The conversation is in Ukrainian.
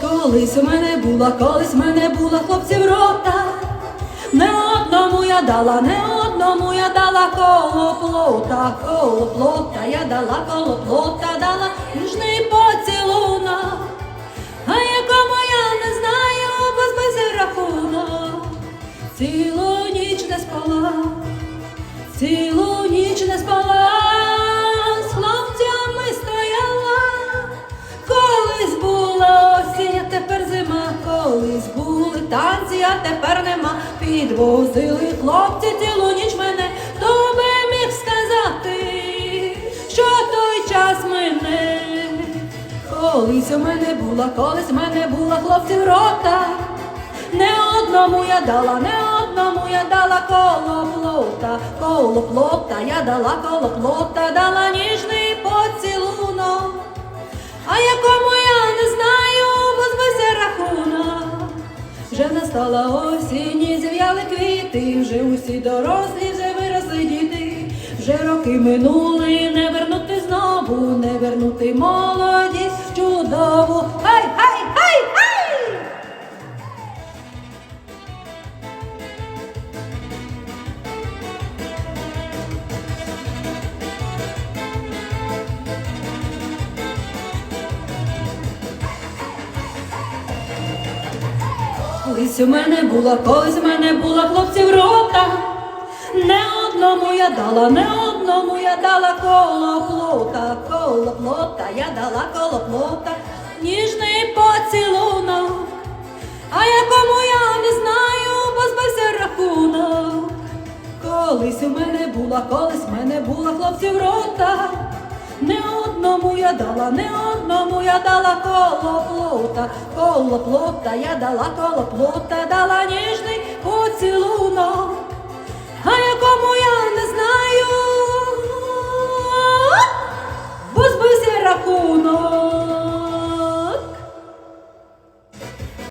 Колись у мене була, колись у мене була хлопців рота. Не одному я дала, не одному я дала коло плота, коло плота, я дала коло плота, дала ніжний поцілунок. А якому я не знаю, бо збився рахунок. Цілу ніч не спала, цілу тепер нема. Підвозили хлопці цілу ніч мене, хто би міг сказати, що той час мене. Колись у мене була, колись у мене була хлопців рота. Не одному я дала, не одному я дала коло плота, коло плота, я дала коло плота, дала ніжний квіти, вже усі дорослі, вже виросли діти, вже роки минули, не вернути знову, не вернути молодість чудову. Хай, хай, хай! Колись у мене була, колись у мене була хлопців рота. Не одному я дала, не одному я дала коло плота, коло плота, я дала коло плота, ніжний поцілунок. А якому я не знаю, бо збився рахунок. Колись у мене була, колись у мене була хлопців рота. Одному я дала, не одному я дала. Коло плота, коло плота, я дала коло плота, дала ніжний.